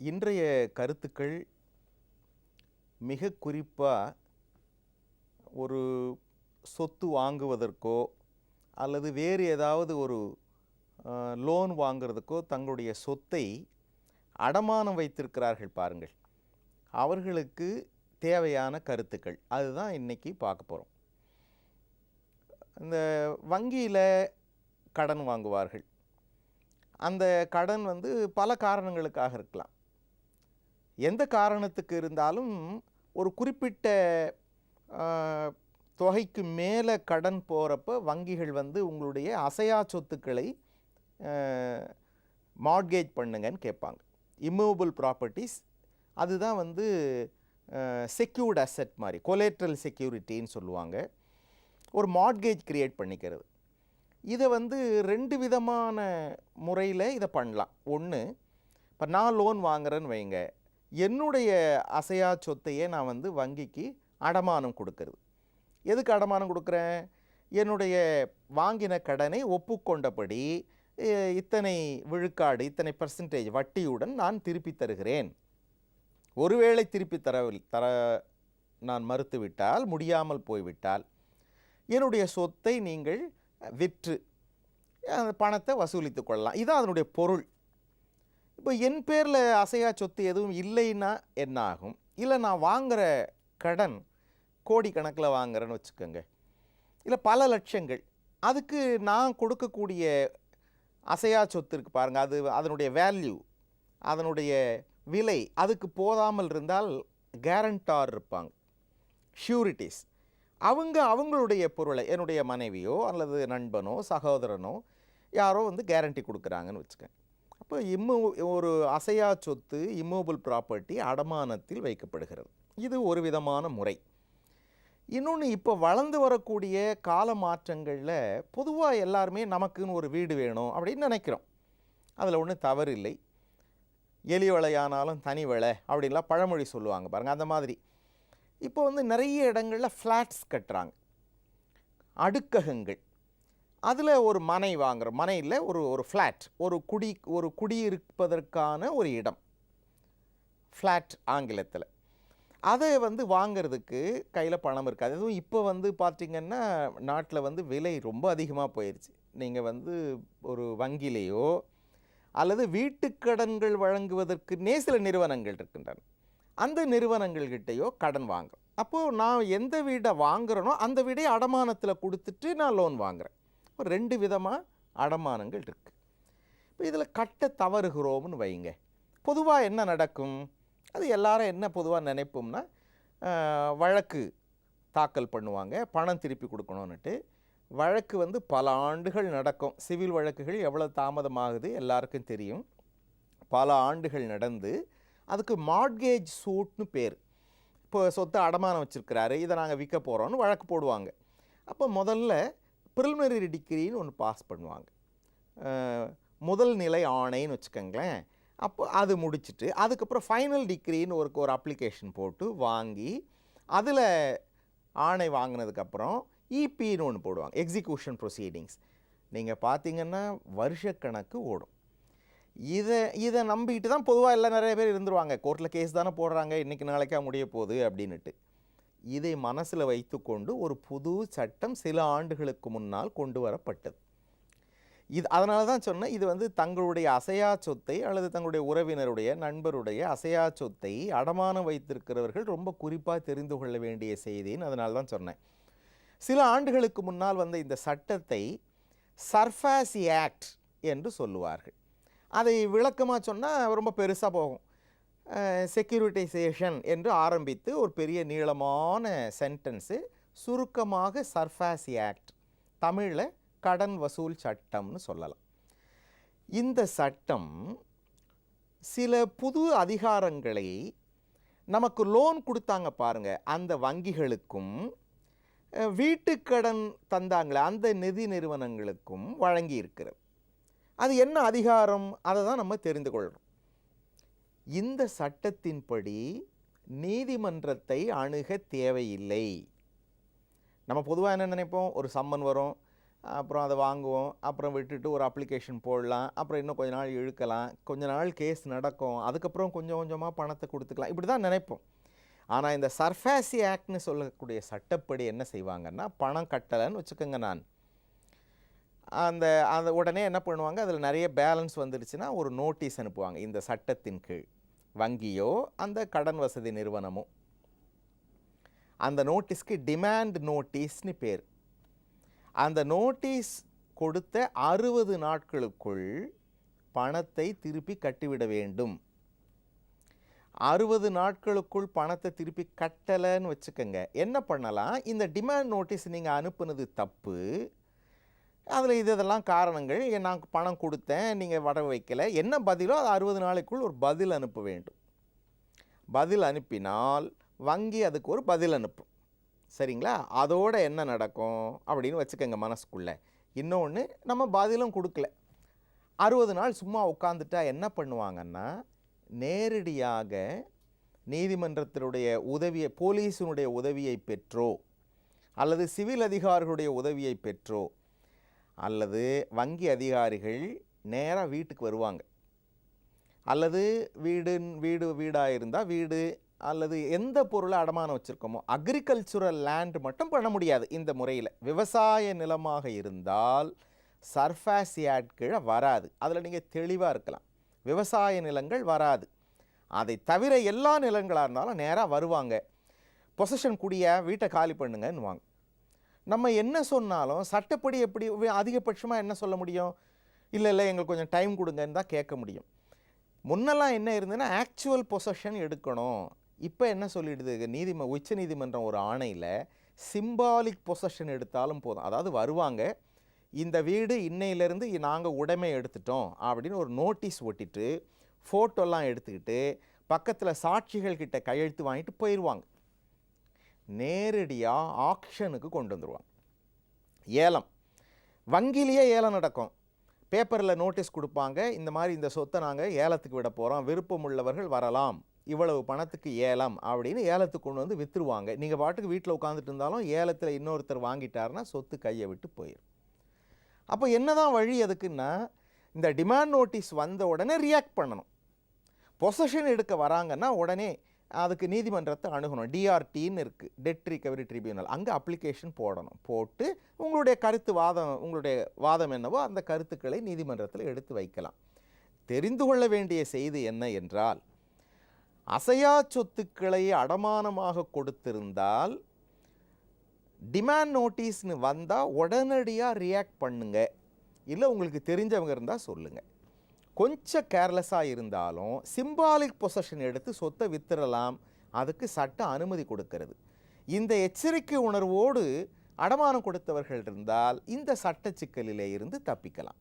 இன்றைய கருத்துக்கள் மிக குறிப்பாக ஒரு சொத்து வாங்குவதற்கோ அல்லது வேறு ஏதாவது ஒரு லோன் வாங்குறதுக்கோ தங்களுடைய சொத்தை அடமானம் வைத்திருக்கிறார்கள் பாருங்கள். அவர்களுக்கு தேவையான கருத்துக்கள். அதுதான் இன்றைக்கி பார்க்க போகிறோம் இந்த வங்கியில் கடன் வாங்குவார்கள். அந்த கடன் வந்து பல காரணங்களுக்காக இருக்கலாம். எந்த காரணத்துக்கு இருந்தாலும் ஒரு குறிப்பிட்ட தொகைக்கு மேலே கடன் போகிறப்ப வங்கிகள் வந்து உங்களுடைய அசையா சொத்துக்களை மாட்கேஜ் பண்ணுங்கன்னு கேட்பாங்க. இம்மூவபிள் ப்ராப்பர்ட்டிஸ் அதுதான் வந்து செக்யூர்ட் அசெட் மாதிரி கொலேட்ரல் செக்யூரிட்டின்னு சொல்லுவாங்க. ஒரு மாட்கேஜ் கிரியேட் பண்ணிக்கிறது. இதை வந்து ரெண்டு விதமான முறையில் இதை பண்ணலாம். ஒன்று இப்போ நான் லோன் வாங்குறேன்னு வைங்க. என்னுடைய அசையா சொத்தையே நான் வந்து வங்கிக்கு அடமானம் கொடுக்கறது. எதுக்கு அடமானம் கொடுக்குறேன்? என்னுடைய வாங்கின கடனை ஒப்புக்கொண்டபடி இத்தனை விழுக்காடு இத்தனை பர்சன்டேஜ் வட்டியுடன் நான் திருப்பி தருகிறேன். ஒருவேளை திருப்பி தர தர நான் மறுத்துவிட்டால் முடியாமல் போய்விட்டால் என்னுடைய சொத்தை நீங்கள் விற்று அந்த பணத்தை வசூலித்து கொள்ளலாம். இதுதான் அதனுடைய பொருள். இப்போ என் பேரில் அசையா சொத்து எதுவும் இல்லைன்னா என்ன ஆகும் இல்லை நான் வாங்குகிற கடன் கோடிக்கணக்கில் வாங்குறேன்னு வச்சுக்கோங்க. இல்லை பல லட்சங்கள். அதுக்கு நான் கொடுக்கக்கூடிய அசையா சொத்து இருக்குது பாருங்கள் அது அதனுடைய வேல்யூ அதனுடைய விலை அதுக்கு போதாமல் இருந்தால் கேரண்டார் இருப்பாங்க. ஷூரிட்டிஸ் அவங்க அவங்களுடைய பொருளை என்னுடைய மனைவியோ அல்லது நண்பனோ சகோதரனோ யாரோ வந்து கேரண்டி கொடுக்குறாங்கன்னு வச்சுக்கோங்க. அப்போ இம்மோ ஒரு அசையா சொத்து இம்மூவபிள் ப்ராப்பர்ட்டி அடமானத்தில் வைக்கப்படுகிறது. இது ஒரு விதமான முறை. இன்னொன்று இப்போ வளர்ந்து வரக்கூடிய கால மாற்றங்களில் பொதுவாக எல்லாருமே நமக்குன்னு ஒரு வீடு வேணும் அப்படின்னு நினைக்கிறோம். அதில் ஒன்றும் தவறு இல்லை. எலி விளையானாலும் தனி விளை அப்படின்லாம் பழமொழி சொல்லுவாங்க பாருங்கள் அந்த மாதிரி. இப்போ வந்து நிறைய இடங்களில் ஃப்ளாட்ஸ் கட்டுறாங்க. அடுக்ககங்கள். அதில் ஒரு மனை வாங்குற மனையில் ஒரு ஒரு ஃப்ளாட் ஒரு குடி ஒரு குடியிருப்பதற்கான ஒரு இடம். ஃப்ளாட் ஆங்கிலத்தில். அதை வந்து வாங்குறதுக்கு கையில் பணம் இருக்காது. அதுவும் இப்போ வந்து பார்த்திங்கன்னா நாட்டில் வந்து விலை ரொம்ப அதிகமாக போயிடுச்சு நீங்கள் வந்து ஒரு வங்கியிலேயோ அல்லது வீட்டுக்கடன்கள் வழங்குவதற்குனே சில நிறுவனங்கள் இருக்கின்றன. அந்த நிறுவனங்கள்கிட்டயோ கடன் வாங்குறோம். அப்போது நான் எந்த வீடை வாங்குறேனோ அந்த வீடை அடமானத்தில் கொடுத்துட்டு நான் லோன் வாங்குறேன். ஒரு ரெண்டு விதமாக அடமானங்கள் இருக்குது இப்போ இதில் கட்ட தவறுகிறோம்னு வைங்க. பொதுவாக என்ன நடக்கும்? அது எல்லாரும் என்ன பொதுவாக நினைப்போம்னா வழக்கு தாக்கல் பண்ணுவாங்க பணம் திருப்பி கொடுக்கணுன்னுட்டு வழக்கு வந்து பல ஆண்டுகள் நடக்கும். சிவில் வழக்குகள் எவ்வளோ தாமதமாகுது எல்லாருக்கும் தெரியும். பல ஆண்டுகள் நடந்து அதுக்கு மாட்கேஜ் சூட்னு பேர். இப்போ சொத்தை அடமானம் வச்சுருக்கிறாரு இதை நாங்கள் விற்க போகிறோன்னு வழக்கு போடுவாங்க. அப்போ முதல்ல ப்ரிலிமினரி டிகிரின்னு ஒன்று பாஸ் பண்ணுவாங்க. முதல் நிலை ஆணைன்னு வச்சுக்கோங்களேன். அப்போ அது முடிச்சுட்டு அதுக்கப்புறம் ஃபைனல் டிகிரின்னு ஒரு ஒரு அப்ளிகேஷன் போட்டு வாங்கி அதில் ஆணை வாங்கினதுக்கப்புறம் இபின்னு e ஒன்று போடுவாங்க எக்ஸிக்யூஷன் ப்ரொசீடிங்ஸ் நீங்கள் பார்த்தீங்கன்னா வருஷக்கணக்கு ஓடும். இதை இதை நம்பிக்கிட்டு தான் பொதுவாக எல்லாம் நிறைய பேர் இருந்துருவாங்க. கோர்ட்டில் கேஸ் தானே போடுறாங்க இன்றைக்கி நாளைக்கா முடிய போகுது அப்படின்னுட்டு. இதை மனசில் வைத்துக்கொண்டு ஒரு புது சட்டம் சில ஆண்டுகளுக்கு முன்னால் கொண்டு வரப்பட்டது. இது அதனால தான் சொன்னேன் இது வந்து தங்களுடைய அசையா சொத்தை அல்லது தங்களுடைய உறவினருடைய நண்பருடைய அசையா சொத்தை அடமானம் வைத்திருக்கிறவர்கள் ரொம்ப குறிப்பாக தெரிந்து கொள்ள வேண்டிய செய்தின்னு அதனால தான் சொன்னேன். சில ஆண்டுகளுக்கு முன்னால் வந்த இந்த சட்டத்தை சர்ஃபாசி ஆக்ட் என்று சொல்லுவார்கள். அதை விளக்கமாக சொன்னால் ரொம்ப பெருசாக போகும். செக்யூரிட்டைசேஷன் என்று ஆரம்பித்து ஒரு பெரிய நீளமான சென்டென்ஸு சுருக்கமாக சர்ஃபாசி ஆக்ட் தமிழில் கடன் வசூல் சட்டம்னு சொல்லலாம். இந்த சட்டம் சில புது அதிகாரங்களை நமக்கு லோன் கொடுத்தாங்க பாருங்க அந்த வங்கிகளுக்கும் வீட்டுக்கடன் தந்தாங்களே அந்த நிதி நிறுவனங்களுக்கும் வழங்கி இருக்கிறது அது என்ன அதிகாரம்? அதை தான் நம்ம தெரிந்து கொள்கிறோம் இந்த சட்டத்தின்படி நீதிமன்றத்தை அணுக தேவையில்லை. நம்ம பொதுவாக என்ன நினைப்போம்? ஒரு சம்மன் வரும் அப்புறம் அதை வாங்குவோம் அப்புறம் விட்டுட்டு ஒரு அப்ளிகேஷன் போடலாம் அப்புறம் இன்னும் கொஞ்ச நாள் இழுக்கலாம் கொஞ்ச நாள் கேஸ் நடக்கும் அதுக்கப்புறம் கொஞ்சம் கொஞ்சமாக பணத்தை கொடுத்துக்கலாம். இப்படி தான் நினைப்போம். ஆனால் இந்த சர்ஃபேசி ஆக்ட்னு சொல்லக்கூடிய சட்டப்படி என்ன செய்வாங்கன்னா பணம் கட்டலைன்னு வச்சுக்கோங்க நான். அந்த அந்த உடனே என்ன பண்ணுவாங்க? அதில் நிறைய பேலன்ஸ் வந்துடுச்சுன்னா ஒரு நோட்டீஸ் அனுப்புவாங்க இந்த சட்டத்தின் கீழ். வங்கியோ அந்த கடன் வசதி நிறுவனமோ. அந்த நோட்டீஸ்க்கு டிமாண்ட் நோட்டீஸ்னு பேர். அந்த நோட்டீஸ் கொடுத்த அறுபது நாட்களுக்குள் பணத்தை திருப்பி கட்டிவிட வேண்டும். அறுபது நாட்களுக்குள் பணத்தை திருப்பி கட்டலைன்னு வச்சுக்கோங்க. என்ன பண்ணலாம்? இந்த டிமாண்ட் நோட்டீஸ் நீங்கள் அனுப்புனது தப்பு. அதில் இது இதெல்லாம் காரணங்கள். நான் பணம் கொடுத்தேன் நீங்கள் வர வைக்கல. என்ன பதிலோ அது அறுபது நாளைக்குள் ஒரு பதில் அனுப்ப வேண்டும். பதில் அனுப்பினால் வங்கி அதுக்கு ஒரு பதில் அனுப்பும். சரிங்களா? அதோடு என்ன நடக்கும் அப்படின்னு வச்சுக்கோங்க மனசுக்குள்ளே. இன்னொன்று நம்ம பதிலும் கொடுக்கல. அறுபது நாள் சும்மா உட்காந்துட்டா என்ன பண்ணுவாங்கன்னா நேரடியாக நீதிமன்றத்தினுடைய உதவியை போலீஸினுடைய உதவியை பெற்றோ அல்லது சிவில் அதிகாரிகளுடைய உதவியை பெற்றோ அல்லது வங்கி அதிகாரிகள் நேராக வீட்டுக்கு வருவாங்க. அல்லது வீடு வீடு வீடாக இருந்தால் வீடு அல்லது எந்த பொருளை அடமானம் வச்சுருக்கோமோ அக்ரிகல்ச்சுரல் லேண்ட் மட்டும் பண்ண முடியாது இந்த முறையில். விவசாய நிலமாக இருந்தால் சர்ஃபாசியாட் கீழே வராது. அதில் நீங்கள் தெளிவாக இருக்கலாம். விவசாய நிலங்கள் வராது. அதை தவிர எல்லா நிலங்களாக இருந்தாலும் நேராக வருவாங்க. பொசஷன் குடிய வீட்டை காலி பண்ணுங்கன்னுவாங்க. நம்ம என்ன சொன்னாலும் சட்டப்படி எப்படி அதிகபட்சமாக என்ன சொல்ல முடியும்? இல்லை இல்லை எங்களுக்கு கொஞ்சம் டைம் கொடுங்கன்னு தான் கேட்க முடியும். முன்னெல்லாம் என்ன இருந்ததுன்னா ஆக்சுவல் பொசஷன் எடுக்கணும். இப்போ என்ன சொல்லிடுது? நீதிம உச்ச நீதிமன்றம் ஒரு ஆணையில் சிம்பாலிக் பொசஷன் எடுத்தாலும் போதும். அதாவது வருவாங்க இந்த வீடு இன்னையிலேருந்து நாங்கள் உடைமை எடுத்துட்டோம் அப்படின்னு ஒரு நோட்டீஸ் ஒட்டிட்டு ஃபோட்டோலாம் எடுத்துக்கிட்டு பக்கத்தில் சாட்சிகள் கிட்ட கையெழுத்து வாங்கிட்டு போயிடுவாங்க நேரடியாக ஆக்ஷனுக்கு கொண்டு வந்துருவாங்க ஏலம். வங்கிலேயே ஏலம் நடக்கும். பேப்பரில் நோட்டீஸ் கொடுப்பாங்க. இந்த மாதிரி இந்த சொத்தை நாங்கள் ஏலத்துக்கு விட போகிறோம் விருப்பம் உள்ளவர்கள் வரலாம். இவ்வளவு பணத்துக்கு ஏலம் அப்படின்னு ஏலத்துக்கு கொண்டு வந்து விற்றுருவாங்க நீங்கள் பாட்டுக்கு வீட்டில் உட்காந்துட்டு இருந்தாலும் ஏலத்தில் இன்னொருத்தர் வாங்கிட்டாருன்னா சொத்து கையை விட்டு போயிடும் அப்போ என்னதான் வழி அதுக்குன்னா இந்த டிமாண்ட் நோட்டீஸ் வந்த உடனே ரியாக்ட் பண்ணணும். பொசஷன் எடுக்க வராங்கன்னா உடனே அதுக்கு நீதிமன்றத்தை அணுகணும். டிஆர்டின்னு இருக்குது டெட் ரிகவரி ட்ரிபியூனல் அங்கே அப்ளிகேஷன் போடணும். போட்டு உங்களுடைய கருத்து வாதம் உங்களுடைய வாதம் என்னவோ அந்த கருத்துக்களை நீதிமன்றத்தில் எடுத்து வைக்கலாம். தெரிந்து கொள்ள வேண்டிய செய்தி என்ன என்றால் அசையா சொத்துக்களை அடமானமாக கொடுத்திருந்தால் டிமாண்ட் நோட்டீஸ்னு வந்தால் உடனடியாக ரியாக்ட் பண்ணுங்க. இல்லை உங்களுக்கு தெரிஞ்சவங்க இருந்தால் சொல்லுங்கள் கொஞ்சம் கேர்லெஸ்ஸாக இருந்தாலும் சிம்பாலிக் பொசஷன் எடுத்து சொத்தை வித்துறலாம். அதுக்கு சட்ட அனுமதி கொடுக்கிறது. இந்த எச்சரிக்கை உணர்வோடு அடமானம் கொடுத்தவர்கள் இருந்தால் இந்த சட்ட சிக்கலிலே இருந்து தப்பிக்கலாம்.